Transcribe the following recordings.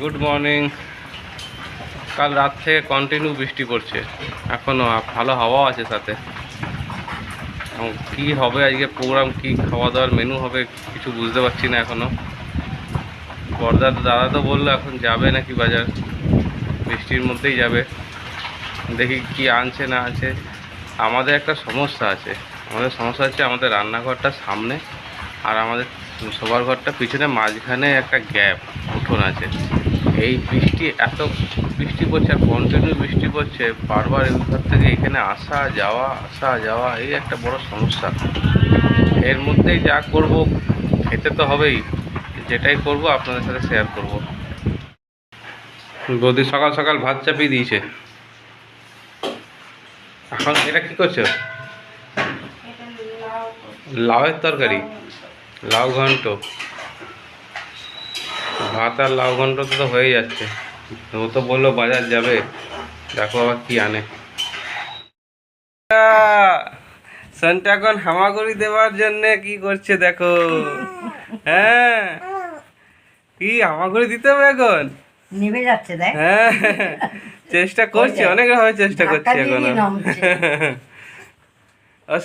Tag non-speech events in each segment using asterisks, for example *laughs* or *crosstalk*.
Good morning কাল রাত থেকে কন্টিনিউ বৃষ্টি পড়ছে। এখনও ভালো হাওয়া আছে সাথে। কী হবে আজকে প্রোগ্রাম কী খাওয়া দাওয়ার মেনু হবে কিছু বুঝতে পারছি না এখনও বর্দার দাদা তো বলল এখন যাবে নাকি বাজার। বৃষ্টির মধ্যেই যাবে। দেখি কি আনছে না আছে আমাদের একটা সমস্যা আছে। আমাদের সমস্যা হচ্ছে আমাদের রান্নাঘরটা সামনে। আর আমাদের শোবার ঘরটা পিছনে মাঝখানে একটা গ্যাপ উঠোন আছে। এই বৃষ্টি এত বৃষ্টি পড়ছে আর কন্টিনিউ বৃষ্টি পড়ছে বারবার ঘর থেকে এখানে আসা যাওয়া আসা যাওয়া এই একটা বড় সমস্যা। এর মধ্যেই যা করব খেতে তো হবেই। যেটাই করব আপনাদের সাথে শেয়ার করব। বৌদি সকাল সকাল ভাত চাপিয়ে দিয়েছে। এখন এটা কি করছ? লাউয়ের তরকারি? লাউ ঘন্ট। ভাত আর লাউ ঘন্ট তো হয়ে যাচ্ছে। ও তো বলল বাজার যাবে। দেখো আবার কি আনে। সনটা এখন হামাগুড়ি দেওয়ার জন্য কি করছে দেখো। হ্যাঁ কি হামাগুড়ি দিতে হবে এখন? নেমে যাচ্ছে দেখ। হ্যাঁ চেষ্টা করছি অনেক রকমের চেষ্টা করছি এখনও। দিয়ে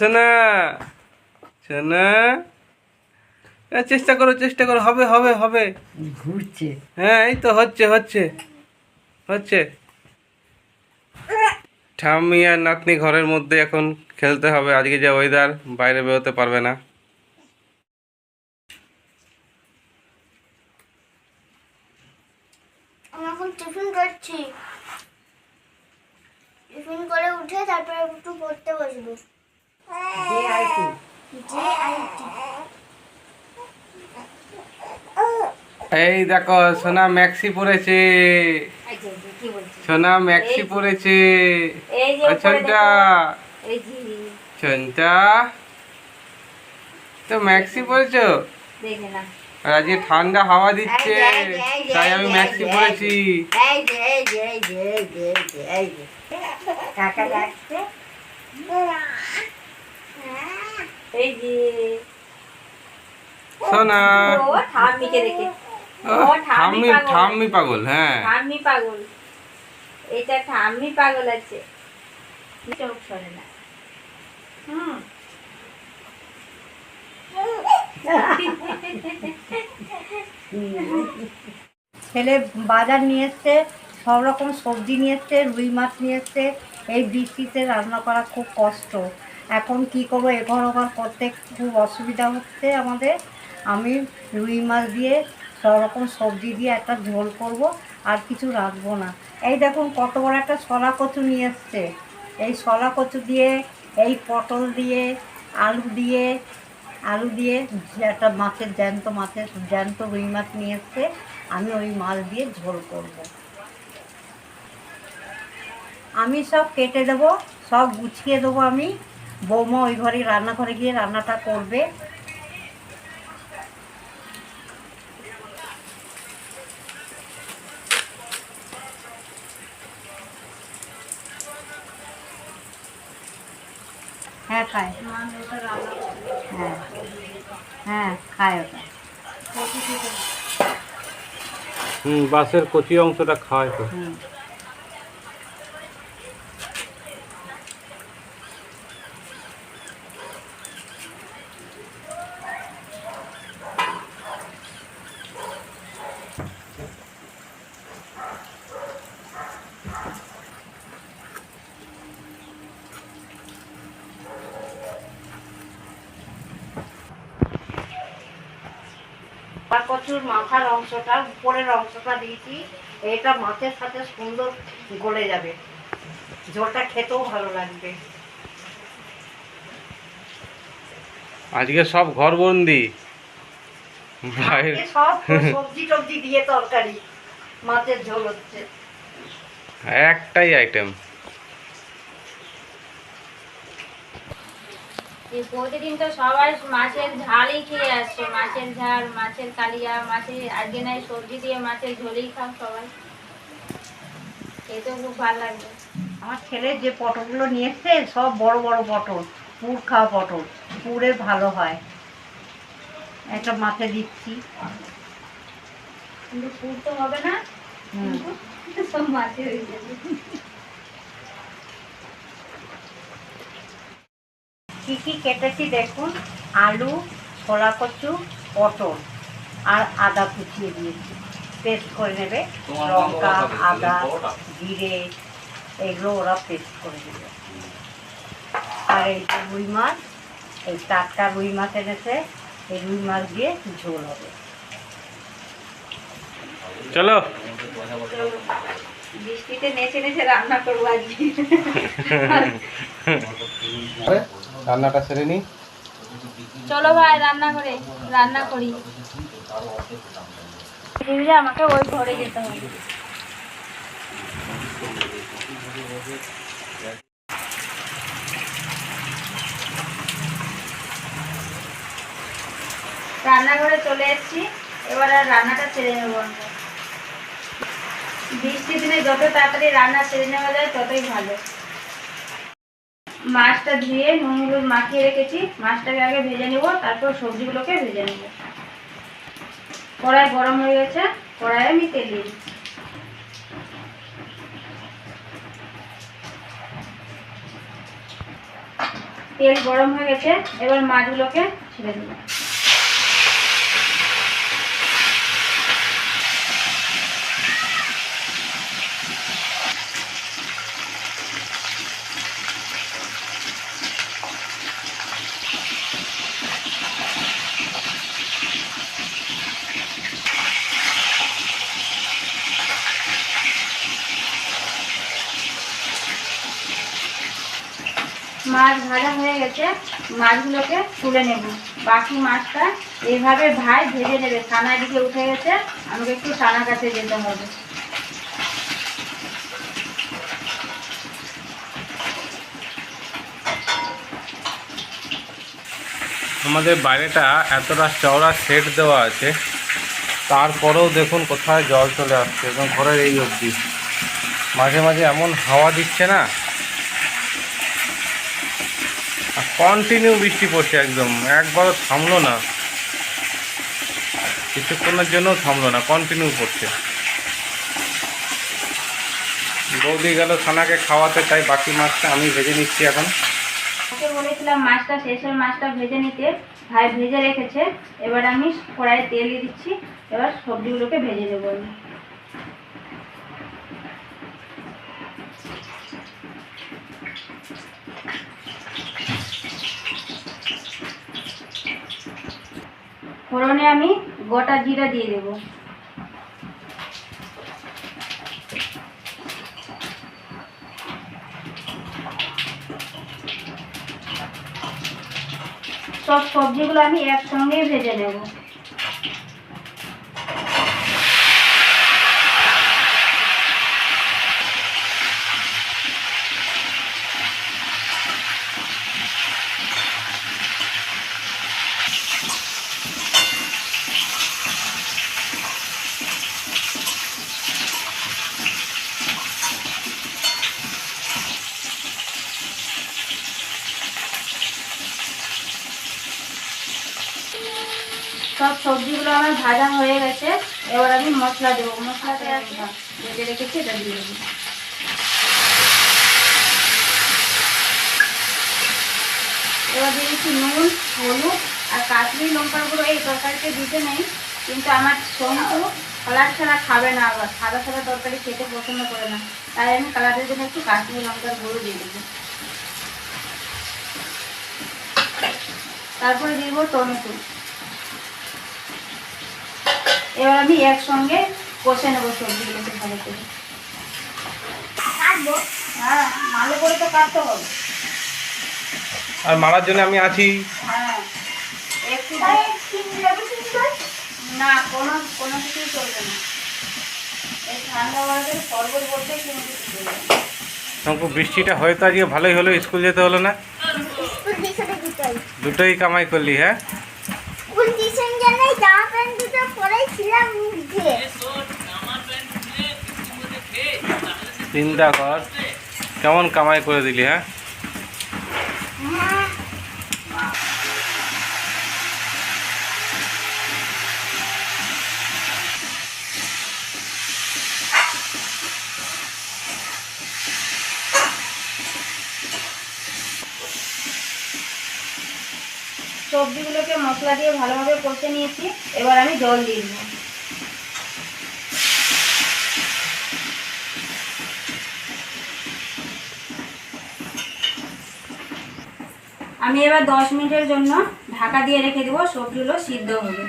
সোনা চেষ্টা করো চেষ্টা করো হবে হবে হবে। ঘুরছে। হ্যাঁ এই তো হচ্ছে হচ্ছে হচ্ছে। ঠাম্মি আর নাতনি ঘরের মধ্যে এখন খেলতে হবে আজকে যে ওয়েদার বাইরে বেরোতে পারবে না। টিফিন করছি। টিফিন করে উঠে তারপরে একটু পড়তে বসবো। আইটি এই দেখো সোনা ম্যাক্সি পরেছে সোনা ম্যাক্সি পরেছে এই ছনটা ছনটা তো ম্যাক্সি পরেছো আর আজকে ঠান্ডা হাওয়া দিচ্ছে তাই আমি ম্যাক্সি পরেছি এই যে সোনা। ও ঠাম্মিকে দেখে। ও, ঠাম্মি পাগল। ঠাম্মি পাগল হ্যাঁ। ঠাম্মি পাগল। এটা ঠাম্মি পাগল আছে। চোখ সরে না। হুম। ছেলে বাজার নিয়ে এসছে সব রকম সবজি নিয়ে এসছে রুই মাছ নিয়ে এসছে। এই বৃষ্টিতে রান্না করা খুব কষ্ট। এখন কি করব? এঘর ওঘর করতে খুব অসুবিধা হচ্ছে আমাদের। আমি রুই মাছ দিয়ে সব রকম সবজি দিয়ে একটা ঝোল করব, আর কিছু রাখব না। এই দেখুন কত বড় একটা শলা কচু নিয়ে এসছে। এই শলা কচু দিয়ে, এই পটল দিয়ে, আলু দিয়ে আলু দিয়ে একটা মাছের জ্যান্ত মাছের জ্যান্ত রুই মাছ নিয়ে এসছে। আমি ওই মাছ দিয়ে ঝোল করব। আমি সব কেটে দেবো, সব গুছিয়ে দেবো আমি। বৌমা ওই ঘরে রান্নাঘরে গিয়ে রান্নাটা করবে হ্যাঁ খায়। হ্যাঁ। হ্যাঁ খায় ওটা। হুম বাসের কচি অংশটা খায় তো। হুম। কচুর মাথার অংশটা উপরের অংশটা দিয়েছি এটা মাছের সাথে সুন্দর গলে যাবে। ঝোলটা খেতেও ভালো লাগবে। আজকে সব ঘর বন্দি সব সবজি টবজি দিয়ে তরকারি। মাছের ঝোল হচ্ছে। একটাই আইটেম এই প্রতিদিন তো সবাই মাছের ঝালই খেয়ে আসছে। মাছের ঝাল মাছের কালিয়া মাছের আজকে নাই সবজি দিয়ে মাছের ঝোলই খাও সবাই। খেতেও খুব ভালো লাগবে আমার ছেলে যে পটলগুলো নিয়ে এসছে সব বড় বড় পটল পুর খাওয়া পটল পুরে ভালো হয়। একটা মাছে দিচ্ছি। কিন্তু পুর তো হবে না। সব মাছে হয়ে যাবে। কী কী কেটেছি দেখুন? আলু ছোলা কচু পটল আর আদা কুচিয়ে দিয়েছি। পেস্ট করে নেবে। লঙ্কা আদা জিরে এগুলো ওরা পেস্ট করে দেবে। আর এই যে রুই মাছ এই টাটকা রুই মাছ এনেছে এই রুই মাছ দিয়ে ঝোল হবে। চলো। বৃষ্টিতে নেচে নেচে রান্না করব আজকে। *laughs* রান্নাটা সেরে নিই চলো ভাই, রান্না করে, রান্না করি। আমাকে ওই ঘরে যেতে হবে। রান্নাঘরে চলে এসেছি। এবার আর রান্নাটা ছেড়ে নেব বৃষ্টির দিনে যত তাড়াতাড়ি রান্না ছেড়ে নেওয়া যায়, ততই ভালো। মাছটা ধুয়ে নুন হলুদ মাখিয়ে রেখেছি। মাছটাকে আগে ভেজে নেব, তারপর সবজিগুলোকে ভেজে নেব। কড়াই গরম হয়ে গেছে, কড়াইয়ে আমি তেল দিয়ে দিচ্ছি। তেল গরম হয়ে গেছে, এবার মাছগুলোকে ছেড়ে দেবো। মাছ ভাজা হয়ে গেছে, মাছগুলোকে তুলে নেব। বাকি মাছটা এইভাবে ভাই ভেজে নেবে। ছানার দিকে উঠে গেছে, আমাকে একটু ছানা কাছে যেতে হবে। আমাদের বাইরেটা এতটা চওড়া সেট দেওয়া আছে, তারপরেও দেখুন কোথায় জল চলে আসছে এবং ঘরের এই অবধি। মাঝে মাঝে এমন হাওয়া দিচ্ছে না কন্টিনিউ বৃষ্টি পড়ছে একদম। একবারও থামলো না। কিছুক্ষণের জন্য থামলো না কন্টিনিউ পড়ছে। বৌদি গেল ছানাকে খাওয়াতে, তাই বাকি মাছটা আমি ভেজে নিচ্ছি এখন। বলেছিলাম মাছটা শেষের মাছটা ভেজে নিতে। ভাই ভেজে রেখেছে। এবার আমি কড়াইয়ে তেল দিচ্ছি। এবার সবজিগুলোকে ভেজে দেবো আমি। ফোড়নে আমি গোটা জিরা দিয়ে দেবো। সব সবজিগুলো আমি একসঙ্গেই ভেজে নেব সব সবজিগুলো আমার ভাজা হয়ে গেছে, এবার আমি মশলা দেবো। মশলাতে ভেজে রেখেছি, এটা দিয়ে দেবো। এবার দিয়ে দিচ্ছি নুন, হলুদ আর কাশ্মীর লঙ্কার গুঁড়ো এই তরকারিতে দিতে নেই, কিন্তু আমার সন্তু কালার ছাড়া খাবে না আবার। সাদা সাদা তরকারি খেতে পছন্দ করে না, তাই আমি কালারের জন্য একটু কাশ্মীর লঙ্কার গুঁড়ো দিয়ে দেবো। তারপরে দিয়ে দেবো টমেটো। এবার আমি একসঙ্গে কষে নেব সবজিগুলোকে ভালো করে। কাটবো? হ্যাঁ ভালো করে তো কাটতে হবে। আর মারার জন্য আমি আছি। হ্যাঁ একটু না কোনো কোনো কিছুই চলবে না। এই ঠান্ডা বাড়াতে শরবত বলতে কোনো কিছু চলবে তোমাকে বৃষ্টিটা হয়তো আজকে ভালোই হলো স্কুল যেতে হলো না? দুটোই কামাই করলি হ্যাঁ? চিন্তা কর কেমন কামাই করে দিলি হ্যাঁ? সবজিগুলোকে মশলা দিয়ে ভালোভাবে কষে নিয়েছি। এবার আমি জল দিয়ে দিলাম। আমি এবার দশ মিনিটের জন্য ঢাকা দিয়ে রেখে দেবো। সবজিগুলো সিদ্ধ হবে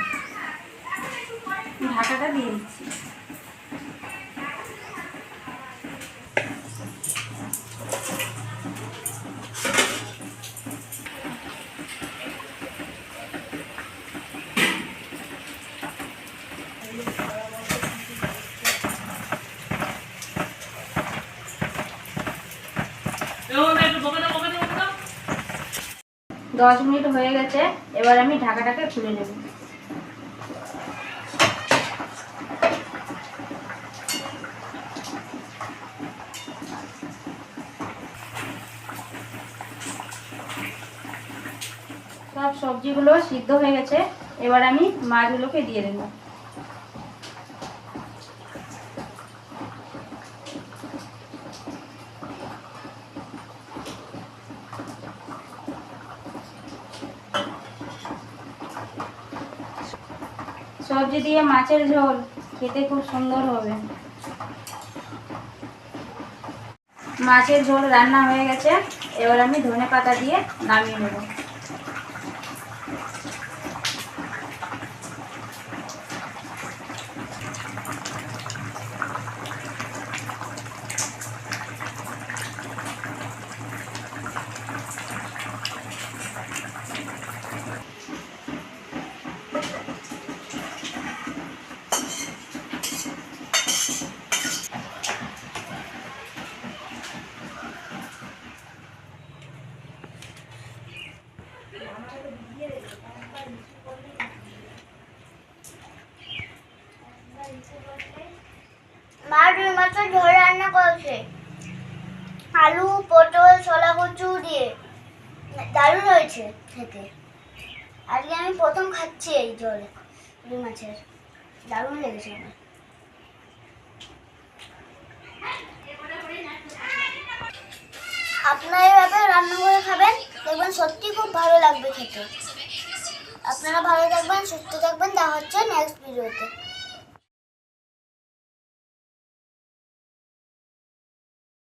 ঢাকাটা দিয়ে দিচ্ছি। দশ মিনিট হয়ে গেছে, এবার আমি ঢাকাটাকে খুলে নেব। সব সবজিগুলো সিদ্ধ হয়ে গেছে, এবার আমি মাছগুলোকে দিয়ে দেবো। সবজি দিয়ে মাছের ঝোল, খেতে খুব সুন্দর হবে। মাছের ঝোল রান্না হয়ে গেছে, এবার আমি ধনে পাতা দিয়ে নামিয়ে নেব মা রুই মাছের ঝোল রান্না করেছে আলু পটল ছোলা কচু দিয়ে দারুণ হয়েছে খেতে আজকে আমি প্রথম খাচ্ছি এই জল, রুই মাছের। দারুণ লেগেছে আমার। আপনারা এভাবে রান্না করে খাবেন, দেখবেন সত্যি খুব ভালো লাগবে খেতে। আপনারা ভালো থাকবেন, সুস্থ থাকবেন, দেখা হচ্ছে নেক্সট ভিডিওতে